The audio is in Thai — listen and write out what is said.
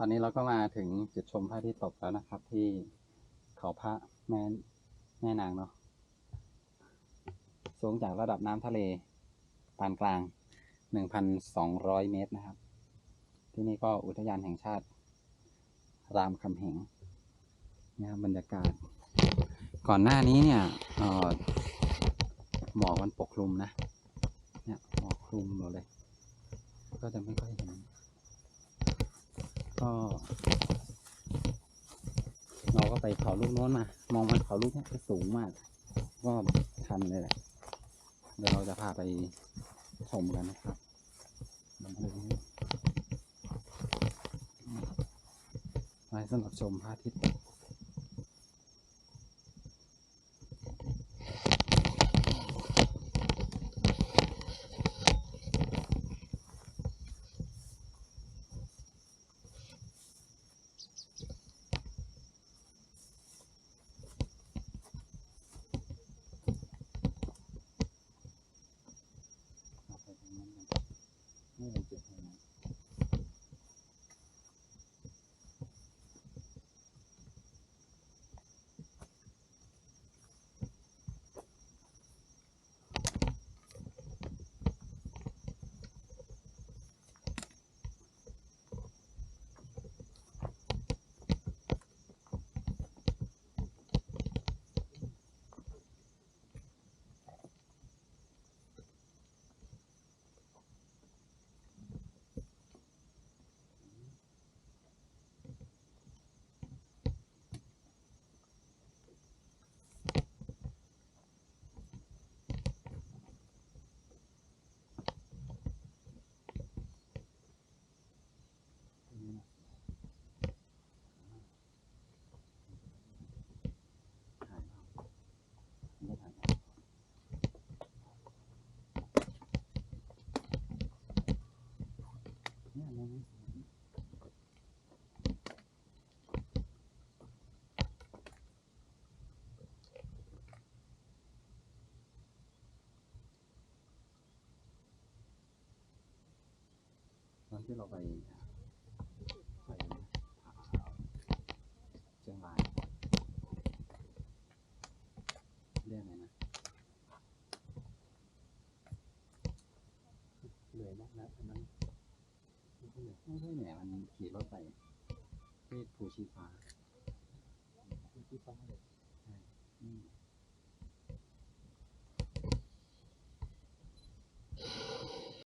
ตอนนี้เราก็มาถึงจุดชมพระอาทิตย์ตกแล้วนะครับ ที่เขาพระแม่แม่นางเนาะสูงจากระดับน้ำทะเลปานกลาง 1,200 เมตรนะครับ ที่นี่ก็อุทยานแห่งชาติ รามคำแหงเนี่ยครับบรรยากาศ ก่อนหน้านี้เนี่ยหมอกมันปกคลุมนะเนี่ยหมอกคลุมหมดเลย ก็จะไม่ค่อยเห็น ก็เราก็ไปเขาลูกโน้นมา มองมันเขาลูกนี้สูงมาก ก็ทันเลยแหละ เดี๋ยวเราจะพาไปชมกันนะครับไว้สำหรับชมพระอาทิตย์ตก เราไปทางนั้นกัน นี่เป็นจุดทางนั้นตรงนี้นะถ่ายเอาไม่ถ่ายเอาเนี่ยมองไม่เห็น ต อนที่เราไปไปเชียงรายเรียกอะไรนะเหนื่อยมากนะอันนั้นไม่ใช่เหนื่อยไม่ใช่เหนื่อยมันขี่รถไป